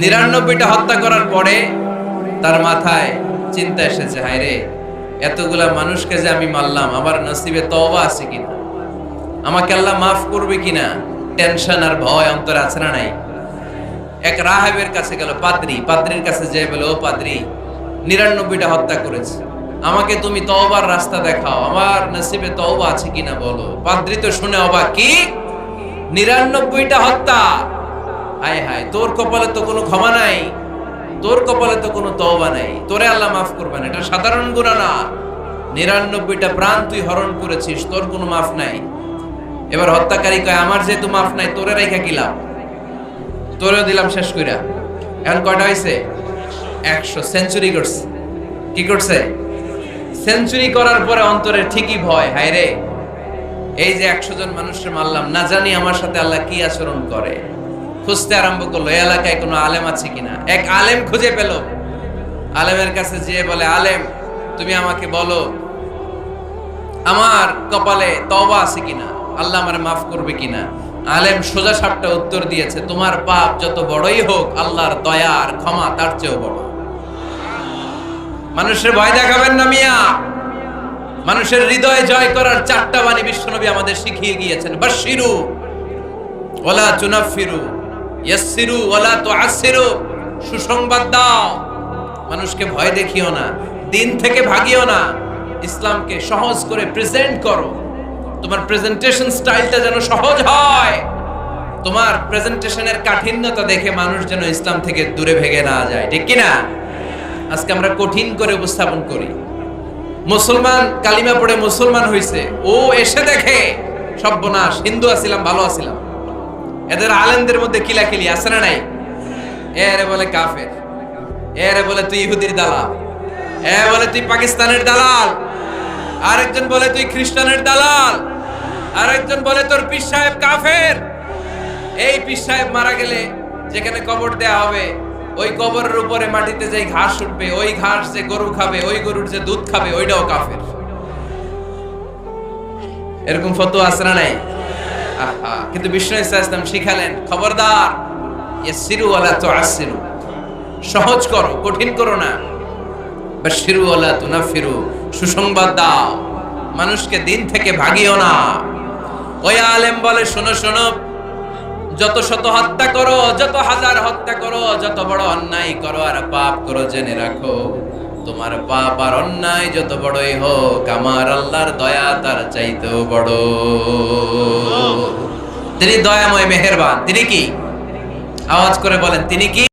নিরানব্বইটা হত্যা করার পরে তার মাথায় চিন্তা এসেছে, হায় রে, এতগুলা মানুষকে যে আমি মারলাম, আমার নসিবে তওবা আছে কিনা? আমাকে আল্লাহ মাফ করবে কিনা? টেনশন আর ভয় অন্তর আছে না নাই? এক রাহেবের কাছে গেল, পাদ্রি, পাদ্রির কাছে যে বলে, ও পাদ্রি, নিরানব্বইটা হত্যা করেছে। আমাকে তুমি তওবার রাস্তা দেখাও, আমার নসিবে তওবা আছে কিনা বলো? পাদ্রি তো শুনে অবাক, কি? নিরানব্বইটা হত্যা? হায় হায়, তোর কপালে তো কোনো ক্ষমা নাই, তোর কপালে তো কোনো তওবা নাই। তোরে আল্লাহ মাফ করবে না এটা সাধারণ গুণা না। নিরানব্বইটা প্রাণ তুই হরণ করেছিস, তোর কোনো মাফ নাই। এবার হত্যাকারী কয়, আমার যেহেতু মাফ নাই, তোরে রেখা কি লাভ? তোরেও দিলাম শেষ কইরা। এখন কয়টা হয়েছে একশো। সেঞ্চুরি করছে। কি করছে? সেঞ্চুরি করার পরে অন্তরে ঠিকই ভয়, হায় রে। এই যে একশো জন মানুষের মারলাম, না জানি আমার সাথে আল্লাহ কি আচরণ করে। খুঁজতে আরম্ভ করল এই এলাকায় কোনো আলেম আছে কিনা? এক আলেম খুঁজে পেল। আলেমের কাছে যেয়ে বলে, আলেম, তুমি আমাকে বলো, আমার কপালে তওবা আছে কিনা? আল্লাহ আমার মাফ করবে কিনা? আলেম সোজা সাপটা উত্তর দিয়েছে, তোমার পাপ যত বড়ই হোক, আল্লাহর দয়া আর ক্ষমা তার চেয়েও বড়। মানুষের ভয় দেখাবেন না মিয়া। মানুষের হৃদয় জয় করার চারটা বাণী বিশ্বনবী আমাদের শিখিয়ে গিয়েছেন। বা বাশিরু ওলা চুনাফিরু ইয়াসসিরু ওলা তুআসসিরু, সুসংবাদ দাও। মানুষকে ভয় দেখিও না, দিন থেকে ভাগিও না। ইসলামকে সহজ করে প্রেজেন্ট করো। তোমার প্রেজেন্টেশন স্টাইলটা যেন সহজ হয়। তোমার প্রেজেন্টেশনের কাঠিন্যতা দেখে মানুষ যেন ইসলাম থেকে দূরে ভেগে না যায়, ঠিক কি না আজকে আমরা কঠিন করে উপস্থাপন করি। মুসলমান, কালিমা পড়ে মুসলমান হইছে। ও এসে দেখে, সর্বনাশ, হিন্দু আছিলাম ভালো আছিলাম এদের আলেমদের মধ্যে কিলা কিলাকিলি আছে না নাই? এরে বলে কাফের। এরে বলে তুই ইহুদির দালাল। এ বলে তুই পাকিস্তানের দালাল। আরেকজন বলে তুই খ্রিস্টানের দালাল। আরেকজন বলে তোর পীর সাহেব কাফের। এই পীর সাহেব মারা গেলে যেখানে কবর দেয়া হবে, ওই কবরের উপরে মাটিতে যে ঘাস উঠবে, ওই ঘাস যে গরু খাবে, ওই গরুর যে দুধ খাবে, ওইটাও কাফের। এরকম আছে না নাই? কিন্তু বিষ্ণু ইসলাম শিখালেন, খবরদার, ইয়াসসিরু ওয়ালা তুআসসিরু। সহজ করো, কঠিন করো না। বাশিরু ওয়ালা তুনাফিরু, সুসংবাদ দাও। মানুষকে দিন থেকে ভাগিও না। ওই আলেম বলে, শোনো শোনো, যত শত হত্যা করো, যত হাজার হত্যা করো, যত বড় অন্যায় করো, আর পাপ করো জেনে রাখো, তোমার পাপ আর অন্যায় যত বড়ই হোক, আমার আল্লাহর দয়া তার চাইতেও বড়। তিনি দয়াময় মেহেরবান। তিনি কি? আওয়াজ করে বলেন তিনি কি?